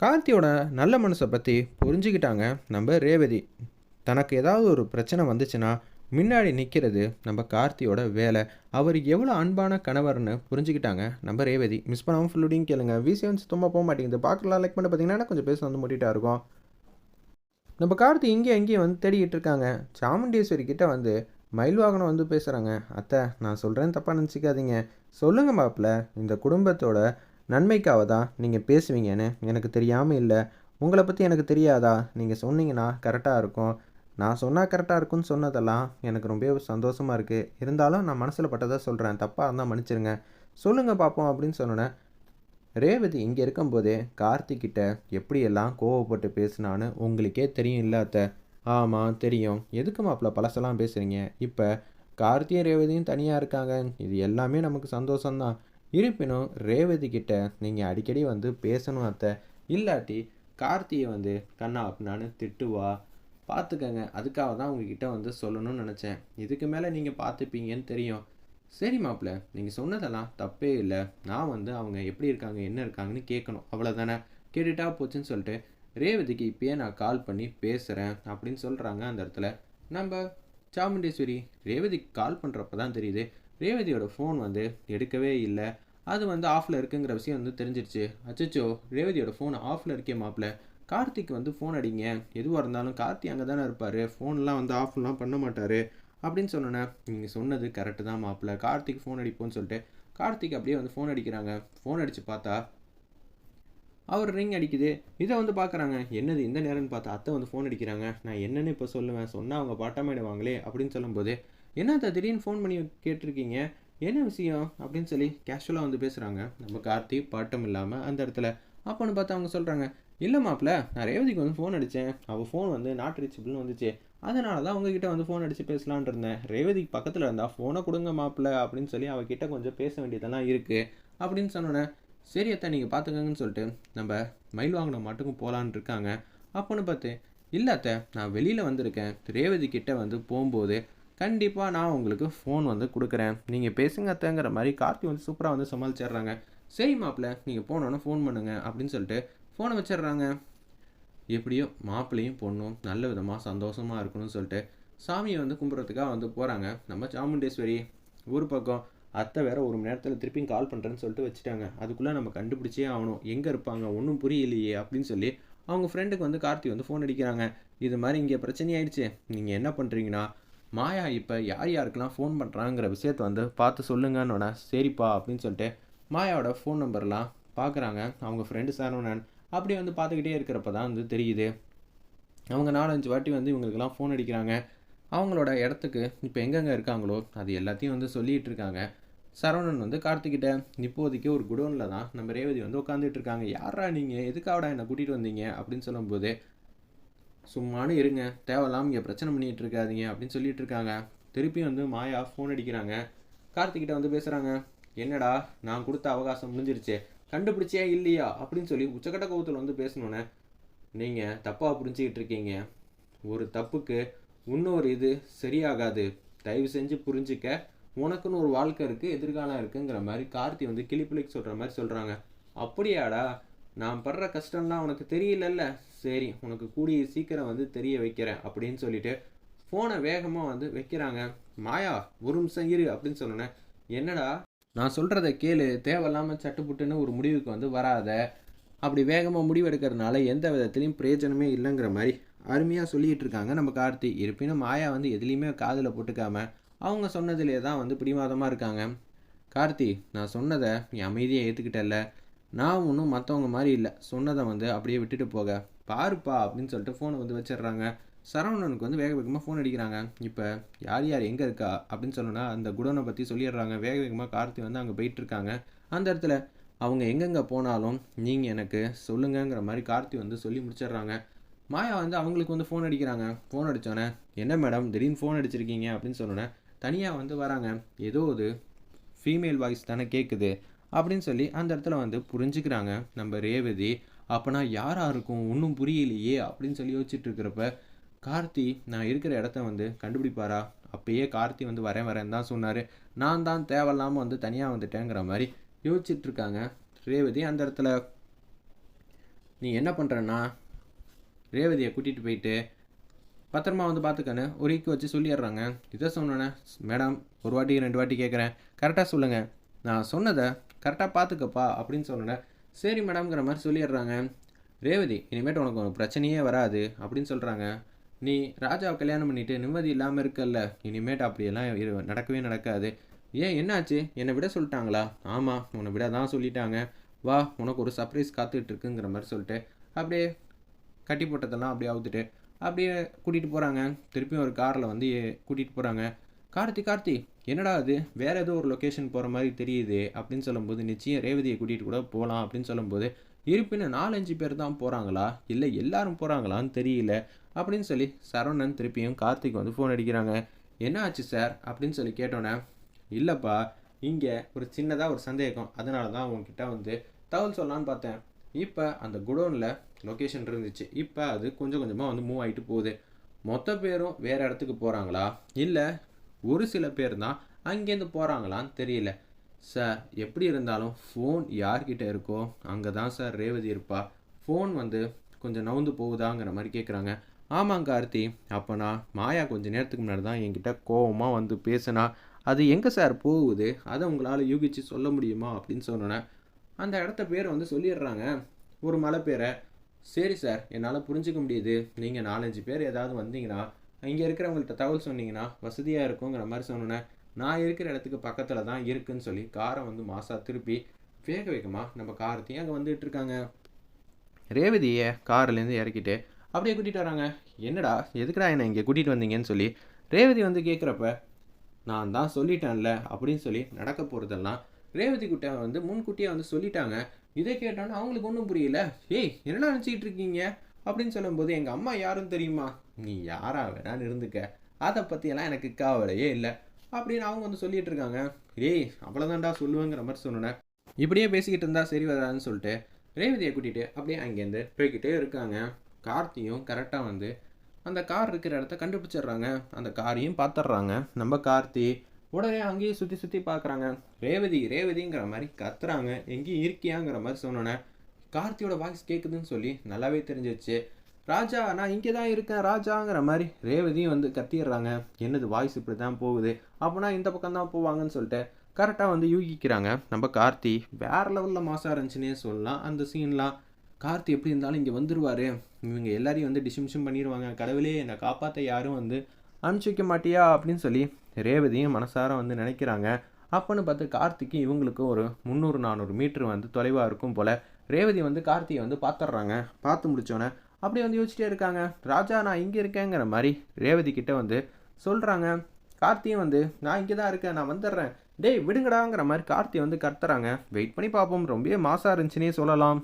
கார்த்தியோட நல்ல மனசை பற்றி புரிஞ்சுக்கிட்டாங்க நம்ம ரேவதி. தனக்கு ஏதாவது ஒரு பிரச்சனை வந்துச்சுன்னா முன்னாடி நிற்கிறது நம்ம கார்த்தியோட வேலை. அவர் எவ்வளோ அன்பான கணவர்னு புரிஞ்சுக்கிட்டாங்க நம்ம ரேவதி. மிஸ் பண்ணாமல் ஃபுல்லுடையும் கேளுங்க. விசியன்ஸ் சுத்தமாக போக மாட்டேங்குது. பார்க்கலாம் லைக் பண்ணி பார்த்தீங்கன்னா கொஞ்சம் பேச வந்து முட்டிட்டா இருக்கும். நம்ம கார்த்தி இங்கே எங்கேயும் வந்து தேடிக்கிட்டு இருக்காங்க. சாமுண்டீஸ்வரி கிட்டே வந்து மயில் வாகனம் வந்து பேசுகிறாங்க அத்தை நான் சொல்கிறேன் தப்பாக நினச்சிக்காதீங்க. சொல்லுங்கள் மாப்பிள்ள இந்த குடும்பத்தோட நன்மைக்காக தான் நீங்கள் பேசுவீங்கன்னு எனக்கு தெரியாமல் இல்லை. உங்களை பற்றி எனக்கு தெரியாதா? நீங்கள் சொன்னீங்கன்னா கரெக்டாக இருக்கும். நான் சொன்னால் கரெக்டாக இருக்கும்னு சொன்னதெல்லாம் எனக்கு ரொம்ப சந்தோஷமாக இருக்குது இருந்தாலும் நான் மனசில் பட்டதை சொல்கிறேன் தப்பாக இருந்தால் மன்னிச்சிருங்க. சொல்லுங்கள் பார்ப்போம் அப்படின்னு சொன்னேன் ரேவதி இங்கே இருக்கும்போதே கார்த்திக்கிட்ட எப்படியெல்லாம் கோவப்பட்டு பேசினான்னு உங்களுக்கே தெரியும் இல்ல அத்தை. ஆமாம் தெரியும். எதுக்கு மாப்பிள்ள பழசெல்லாம் பேசுகிறீங்க இப்போ கார்த்தியும் ரேவதியும் தனியாக இருக்காங்க. இது எல்லாமே நமக்கு சந்தோஷம்தான். இருப்பினும் ரேவதி கிட்ட நீங்கள் அடிக்கடி வந்து பேசணும் அத்தை. இல்லாட்டி கார்த்தியை வந்து கண்ணா அப்படின்னு திட்டுவா பார்த்துக்கங்க அதுக்காக தான் உங்ககிட்ட வந்து சொல்லணும்னு நினச்சேன். இதுக்கு மேலே நீங்கள் பார்த்துப்பீங்கன்னு தெரியும். சரி மாப்பிள்ள நீங்கள் சொன்னதெல்லாம் தப்பே இல்லை. நான் வந்து அவங்க எப்படி இருக்காங்க என்ன இருக்காங்கன்னு கேட்கணும் அவ்வளோதானே கேட்டுட்டா போச்சுன்னு சொல்லிட்டு ரேவதிக்கு இப்பயே நான் கால் பண்ணி பேசுகிறேன் அப்படின்னு சொல்கிறாங்க அந்த இடத்துல. நம்ம சாமுண்டேஸ்வரி ரேவதிக்கு கால் பண்ணுறப்ப தான் தெரியுது. ரேவதியோட ஃபோன் வந்து எடுக்கவே இல்லை. அது வந்து ஆஃபில் இருக்குங்கிற விஷயம் வந்து தெரிஞ்சிருச்சு. அச்சச்சோ ரேவதியோட ஃபோன் ஆஃபில் இருக்கே மாப்பிள்ள கார்த்திக் வந்து ஃபோன் அடிங்க. எதுவாக இருந்தாலும் கார்த்தி அங்கே தானே இருப்பார் ஃபோன்லாம் வந்து ஆஃப்லாம் பண்ண மாட்டார். அப்படின்னு சொன்னோன்னே நீங்கள் சொன்னது கரெக்டு தான் மாப்பிள்ள கார்த்திக் ஃபோன் அடிப்போன்னு சொல்லிட்டு கார்த்திக் அப்படியே வந்து ஃபோன் அடிக்கிறாங்க. ஃபோன் அடித்து பார்த்தா அவர் ரிங் அடிக்குது. இதை வந்து பார்க்குறாங்க. என்னது இந்த நேரம்னு பார்த்தா அத்தை வந்து ஃபோன் அடிக்கிறாங்க. நான் என்னன்னு இப்போ சொல்லுவேன். சொன்னால் அவங்க பாட்டமாயிடுவாங்களே அப்படின்னு சொல்லும்போது என்ன திடீர்னு ஃபோன் பண்ணி கேட்டிருக்கீங்க? என்ன விஷயம் அப்படின்னு சொல்லி கேஷுவலாக வந்து பேசுகிறாங்க நம்ம கார்த்தி பாட்டம் இல்லாமல் அந்த இடத்துல. அப்போன்னு பார்த்து அவங்க சொல்கிறாங்க இல்லை மாப்பிள்ள நான் ரேவதிக்கு வந்து ஃபோன் அடித்தேன் அவள் ஃபோன் வந்து நாட் ரீச்சபிள்னு வந்துச்சு. அதனால தான் உங்ககிட்ட வந்து ஃபோன் அடித்து பேசலான் இருந்தேன். ரேவதிக்கு பக்கத்தில் இருந்தால் ஃபோனை கொடுங்க மாப்பிள்ள அப்படின்னு சொல்லி அவகிட்ட கொஞ்சம் பேச வேண்டியதெல்லாம் இருக்குது அப்படின்னு சொன்னோன்னே சரி அத்தை நீங்கள் பார்த்துக்கங்கன்னு சொல்லிட்டு நம்ம மயில் வாங்கின மட்டுக்கும் போகலான் இருக்காங்க. அப்போன்னு பார்த்து இல்லை அத்தை நான் வெளியில் வந்திருக்கேன். ரேவதி கிட்டே வந்து போகும்போது கண்டிப்பாக நான் உங்களுக்கு ஃபோன் வந்து கொடுக்குறேன். நீங்கள் பேசுங்க அத்தைங்கிற மாதிரி கார்த்தி வந்து சூப்பராக வந்து சமாளிச்சிடுறாங்க. சரி மாப்பிள்ள நீங்கள் போனோன்னே ஃபோன் பண்ணுங்கள் அப்படின்னு சொல்லிட்டு ஃபோனை வச்சிடுறாங்க. எப்படியோ மாப்பிள்ளையும் பொண்ணும் நல்ல விதமாக சந்தோஷமாக இருக்கணும்னு சொல்லிட்டு சாமியை வந்து கும்பிட்றதுக்காக வந்து போகிறாங்க நம்ம சாமுண்டேஸ்வரி ஒரு பக்கம். அத்தை வேற ஒரு மணி நேரத்தில் திருப்பியும் கால் பண்ணுறேன்னு சொல்லிட்டு வச்சுட்டாங்க. அதுக்குள்ளே நம்ம கண்டுபிடிச்சே ஆகணும். எங்கே இருப்பாங்க? ஒன்றும் புரியலையே அப்படின்னு சொல்லி அவங்க ஃப்ரெண்டுக்கு வந்து கார்த்தி வந்து ஃபோன் அடிக்கிறாங்க. இது மாதிரி இங்கே பிரச்சனையாயிடுச்சு நீங்கள் என்ன பண்ணுறீங்கன்னா மாயா இப்போ யார் யாருக்கெல்லாம் ஃபோன் பண்ணுறாங்கிற விஷயத்த வந்து பார்த்து சொல்லுங்கன்னு சரிப்பா அப்படின்னு சொல்லிட்டு மாயாவோட ஃபோன் நம்பர்லாம் பார்க்குறாங்க அவங்க ஃப்ரெண்டு சரவணன் அப்படி வந்து பார்த்துக்கிட்டே இருக்கிறப்ப தான் வந்து தெரியுது. அவங்க நாலஞ்சு வாட்டி வந்து இவங்களுக்கெல்லாம் ஃபோன் அடிக்கிறாங்க. அவங்களோட இடத்துக்கு இப்போ எங்கெங்கே இருக்காங்களோ அது எல்லாத்தையும் வந்து சொல்லிகிட்டு இருக்காங்க. சரவணன் வந்து கார்த்திகிட்ட இப்போதைக்கு ஒரு குடோனில் தான் நம்ம ரேவதி வந்து உட்காந்துட்டு இருக்காங்க. யாரா நீங்கள் எதுக்காகடா என்னை கூட்டிகிட்டு வந்தீங்க? அப்படின்னு சொல்லும்போது சும்மானு இருங்க. தேவையில்லாமல் இங்கே பிரச்சனை பண்ணிகிட்டு இருக்காதீங்க அப்படின்னு சொல்லிட்டு இருக்காங்க. திருப்பி வந்து மாயா ஃபோன் அடிக்கிறாங்க. கார்த்திகிட்ட வந்து பேசுகிறாங்க என்னடா நான் கொடுத்த அவகாசம் முடிஞ்சிருச்சு. கண்டுபிடிச்சியா இல்லையா? அப்படின்னு சொல்லி உச்சக்கட்ட கோவத்தில் வந்து பேசணுன்னே நீங்கள் தப்பாக புரிஞ்சுக்கிட்டு இருக்கீங்க. ஒரு தப்புக்கு இன்னொரு இது சரியாகாது. தயவு செஞ்சு புரிஞ்சுக்க. உனக்குன்னு ஒரு வாழ்க்கை இருக்குது எதிர்காலம் இருக்குங்கிற மாதிரி கார்த்தி வந்து கிளிப்பிளிக்கு சொல்கிற மாதிரி சொல்கிறாங்க அப்படியாடா நான் படுற கஷ்டம்லாம் உனக்கு தெரியலல்ல? சரி உனக்கு கூடிய சீக்கிரம் வந்து தெரிய வைக்கிறேன் அப்படின்னு சொல்லிட்டு ஃபோனை வேகமாக வந்து வைக்கிறாங்க. மாயா ஒரு நிமிஷம் இரு அப்படின்னு சொன்னோன்னே என்னடா நான் சொல்கிறத கேளு. தேவையில்லாமல் சட்டுப்புட்டுன்னு ஒரு முடிவுக்கு வந்து வராத. அப்படி வேகமாக முடிவெடுக்கிறதுனால எந்த விதத்துலையும் பிரயோஜனமே இல்லைங்கிற மாதிரி அருமையாக சொல்லிகிட்டு இருக்காங்க நம்ம கார்த்தி. இருப்பினும் மாயா வந்து எதுலேயுமே காதில் போட்டுக்காம அவங்க சொன்னதிலே தான் வந்து பிடிவாதமாக இருக்காங்க. கார்த்தி நான் சொன்னதை நீ அமைதியாக ஏற்றுக்கிட்டல நான் ஒன்றும் மற்றவங்க மாதிரி இல்லை. சொன்னதை வந்து அப்படியே விட்டுட்டு போக. பாருப்பா அப்படின்னு சொல்லிட்டு ஃபோனை வந்து வச்சிடுறாங்க. சரவணனுக்கு வந்து வேக வேகமாக ஃபோன் அடிக்கிறாங்க. இப்போ யார் யார் எங்கே இருக்கா அப்படின்னு சொன்னோன்னா அந்த குடோனை பற்றி சொல்லிடுறாங்க. வேக வேகமாக கார்த்தி வந்து அங்கே போயிட்டுருக்காங்க அந்த இடத்துல அவங்க எங்கெங்கே போனாலும் நீங்கள் எனக்கு சொல்லுங்கங்கிற மாதிரி கார்த்தி வந்து சொல்லி முடிச்சிடுறாங்க. மாயா வந்து அவங்களுக்கு வந்து ஃபோன் அடிக்கிறாங்க. ஃபோன் அடித்தோன்னே என்ன மேடம் திடீர்னு ஃபோன் அடிச்சிருக்கீங்க? அப்படின்னு சொன்னோன்னே தனியாக வந்து வராங்க. ஏதோ ஒரு ஃபீமேல் வாய்ஸ் தானே கேட்குது அப்படின்னு சொல்லி அந்த இடத்துல வந்து புரிஞ்சுக்கிறாங்க. நம்ம ரேவதி அப்போனா யாராக இருக்கும்? ஒன்றும் புரியலையே அப்படின்னு சொல்லி யோசிச்சுட்டு இருக்கிறப்ப கார்த்தி நான் இருக்கிற இடத்த வந்து கண்டுபிடிப்பாரா? அப்பயே கார்த்தி வந்து வரேன் வரேன் தான் சொன்னார். நான் தான் தேவையில்லாமல் வந்து தனியாக வந்துட்டேங்கிற மாதிரி யோசிச்சுட்டு இருக்காங்க. ரேவதி அந்த இடத்துல நீ என்ன பண்ணுறன்னா ரேவதியை கூட்டிகிட்டு போயிட்டு பத்திரமா வந்து பார்த்துக்கன்னு ஒரு ஈக்கு வச்சு சொல்லிடுறாங்க. இதை சொன்னோன்னே மேடம் ஒரு வாட்டி ரெண்டு வாட்டி கேட்குறேன் கரெக்டாக சொல்லுங்கள் நான் சொன்னதை கரெக்டாக பார்த்துக்கப்பா அப்படின்னு சொன்னோன்னே சரி மேடம்ங்கிற மாதிரி சொல்லிடுறாங்க. ரேவதி இனிமேட்டு உனக்கு ஒரு பிரச்சனையே வராது அப்படின்னு சொல்கிறாங்க நீ ராஜாவை கல்யாணம் பண்ணிட்டு நிம்மதி இல்லாமல் இருக்கல்ல இனிமேட்டு அப்படியெல்லாம் இரு- நடக்கவே நடக்காது. ஏன் என்னாச்சு? என்னை விட சொல்லிட்டாங்களா? ஆமாம் உன்னை விட தான் சொல்லிட்டாங்க. வா உனக்கு ஒரு சர்ப்ரைஸ் காத்துட்டு இருக்குங்கிற மாதிரி சொல்லிட்டு அப்படியே கட்டி போட்டதெல்லாம் அப்படியே அவுத்துட்டு அப்படியே கூட்டிகிட்டு போகிறாங்க திருப்பியும் ஒரு காரில் வந்து கூட்டிகிட்டு போகிறாங்க கார்த்தி கார்த்தி என்னடா அது வேற ஏதோ ஒரு லொக்கேஷன் போகிற மாதிரி தெரியுது அப்படின்னு சொல்லும்போது நிச்சயம் ரேவதியை கூட்டிகிட்டு கூட போகலாம் அப்படின்னு சொல்லும்போது இருப்பினும் நாலஞ்சு பேர் தான் போகிறாங்களா இல்லை எல்லாரும் போகிறாங்களான்னு தெரியல அப்படின்னு சொல்லி சரவணன் திருப்பியும் கார்த்திக் வந்து ஃபோன் அடிக்கிறாங்க. என்ன ஆச்சு சார்? அப்படின்னு சொல்லி கேட்டோன்னே இல்லைப்பா இங்கே ஒரு சின்னதாக ஒரு சந்தேகம். அதனால தான் உங்ககிட்ட வந்து தகவல் சொல்லலான்னு பார்த்தேன். இப்போ அந்த குடோனில் லொக்கேஷன் இருந்துச்சு. இப்போ அது கொஞ்சம் கொஞ்சமாக வந்து மூவ் ஆகிட்டு போகுது. மொத்த பேரும் வேறு இடத்துக்கு போகிறாங்களா இல்லை ஒரு சில பேர் தான் அங்கேருந்து போகிறாங்களான்னு தெரியல. சார் எப்படி இருந்தாலும் ஃபோன் யார்கிட்ட இருக்கோ அங்கே தான் சார் ரேவதி இருப்பா. ஃபோன் வந்து கொஞ்சம் நவுந்து போகுதாங்கிற மாதிரி கேட்குறாங்க ஆமாங்க கார்த்தி. அப்போ நான் மாயா கொஞ்சம் நேரத்துக்கு முன்னாடி தான் என்கிட்ட கோவமாக வந்து பேசுனா அது எங்கே சார் போகுது? அதை உங்களால் யூகிச்சு சொல்ல முடியுமா? அப்படின்னு சொன்னோன்னே அந்த இடத்த பேரை வந்து சொல்லிடுறாங்க. ஒரு மலை பேரை. சரி சார் என்னால் புரிஞ்சுக்க முடியுது. நீங்கள் நாலஞ்சு பேர் ஏதாவது வந்தீங்கன்னா இங்கே இருக்கிறவங்கள்ட்ட தகவல் சொன்னீங்கன்னா வசதியாக இருக்குங்கிற மாதிரி சொன்னோன்னே நான் இருக்கிற இடத்துக்கு பக்கத்தில் தான் இருக்குன்னு சொல்லி காரை வந்து மாசா திருப்பி வேக வேகமாக நம்ம காரத்தையும் அங்கே வந்துட்டு இருக்காங்க. ரேவதியை கார்லேருந்து இறக்கிட்டு அப்படியே கூட்டிகிட்டு வராங்க. என்னடா எதுக்குடா என்னை இங்கே கூட்டிகிட்டு வந்தீங்கன்னு சொல்லி ரேவதி வந்து கேட்குறப்ப நான் தான் சொல்லிட்டேன்ல அப்படின்னு சொல்லி நடக்க போகிறதெல்லாம் ரேவதி கிட்ட வந்து முன்கூட்டியே வந்து சொல்லிட்டாங்க. இதை கேட்டோன்னே அவங்களுக்கு ஒன்றும் புரியல. ஏய் என்னடா நினச்சிக்கிட்டு இருக்கீங்க? அப்படின்னு சொல்லும்போது எங்கள் அம்மா யாரும் தெரியுமா? நீ யாரா வேணான்னு இருந்துக்க. அதை பற்றியெல்லாம் எனக்கு கவலையே இல்லை. அப்படின்னு அவங்க வந்து சொல்லிட்டு இருக்காங்க. ஏய் அவ்வளோதான்டா சொல்லுவேங்கிற மாதிரி சொன்னேன் இப்படியே பேசிக்கிட்டு இருந்தா சரி வராதுன்னு சொல்லிட்டு ரேவதியை கூட்டிகிட்டு அப்படியே அங்கேருந்து போய்கிட்டே இருக்காங்க. கார்த்தியும் கரெக்டாக வந்து அந்த கார் இருக்கிற இடத்த கண்டுபிடிச்சிடுறாங்க. அந்த காரையும் பார்த்துட்றாங்க. நம்ம கார்த்தி உடனே அங்கேயே சுற்றி சுற்றி பார்க்குறாங்க. ரேவதி ரேவதிங்கிற மாதிரி கத்துறாங்க. எங்கேயும் இருக்கியாங்கிற மாதிரி சொன்னோன்னே. கார்த்தியோட வாய்ஸ் கேட்குதுன்னு சொல்லி நல்லாவே தெரிஞ்சிச்சு ராஜா நான் இங்கே தான் இருக்கேன் ராஜாங்கிற மாதிரி ரேவதியும் வந்து கத்திடுறாங்க. என்னது வாய்ஸ் இப்படி தான் போகுது? அப்போனா இந்த பக்கம் தான் போவாங்கன்னு சொல்லிட்டு கரெக்டாக வந்து யூகிக்கிறாங்க. நம்ம கார்த்தி வேற லெவலில் மாசாக இருந்துச்சுன்னே சொல்லலாம். அந்த சீன்லாம் கார்த்தி எப்படி இருந்தாலும் இங்கே வந்துடுவார் இவங்க எல்லாரையும் வந்து டிஷிமிஷம் பண்ணிடுவாங்க. கடவுளே என்னை காப்பாற்ற யாரும் வந்து அனுப்பிச்சி வைக்க மாட்டியா? அப்படின்னு சொல்லி ரேவதியும் மனசார வந்து நினைக்கிறாங்க. அப்போன்னு பார்த்து கார்த்திக்கு இவங்களுக்கும் ஒரு முந்நூறு நானூறு மீட்ரு வந்து தொலைவாக இருக்கும் போல் ரேவதி வந்து கார்த்தியை வந்து பார்த்துட்றாங்க பார்த்து முடிச்சோன்னே அப்படியே வந்து யோசிச்சிட்டே இருக்காங்க. ராஜா நான் இங்கே இருக்கேங்கிற மாதிரி ரேவதி கிட்ட வந்து சொல்கிறாங்க கார்த்தியும் வந்து நான் இங்கே தான் இருக்கேன் நான் வந்துடுறேன் டேய் விடுங்கடாங்கிற மாதிரி கார்த்தி வந்து கத்துறாங்க. வெயிட் பண்ணி பார்ப்போம் ரொம்பவே மாசாக இருந்துச்சுன்னே சொல்லலாம்.